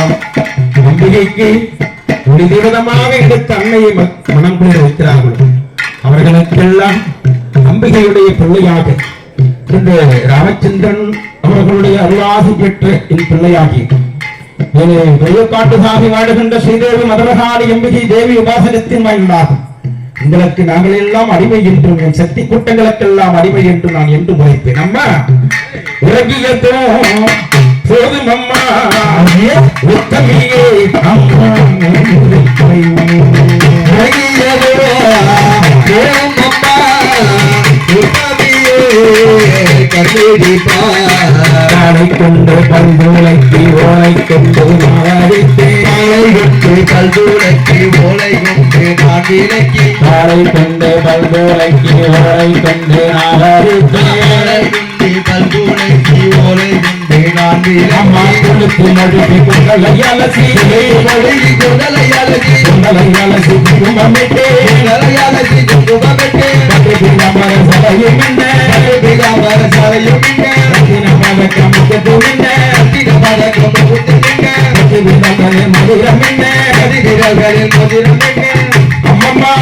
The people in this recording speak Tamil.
எல்லாம் அம்பிகைக்கு ஒளி தேவதமாக எடுத்த அன்னையை மனம் கொண்டு வைக்கிறார்களோ. அவர்களுக்கெல்லாம் அம்பிகையுடைய பிள்ளையாக இந்த ராமச்சந்திரன் அவர்களுடைய அருளாசி பெற்ற என் பிள்ளையாகி. காட்டு சாமி வாடுகின்ற ஸ்ரீதேவி மதுரகாளி எம்பிகை தேவி உபாசனத்தின் வாயிலாகும். உங்களுக்கு நாங்கள் எல்லாம் அடிமை என்றும் என் சக்தி கூட்டங்களுக்கெல்லாம் அடிமை என்று நான் என்று முறைப்பேன் அம்மா இறங்கியதோ போதும் அம்மா. உத்தமியே அம்மா காலை கொண்டு பல்துளைக்கு ஓலை கொண்டு மாறித்தேன் கல்தூரத்தி ஓலை கொண்டு நான் காலை கொண்டு பல்துளைக்கு ஓலை கொண்டு நாகரித்தேன் கொண்டு நான் அம்மா விலக்கி கொடுத்து நடுவி குண்டலை அலசி ஒழுகி குண்டலை அலசி குங்குமமிட்டே சபையும் என்ன கமுகத்தும் என்ன மதுரம் என்ன மதுரம் அம்மம்மா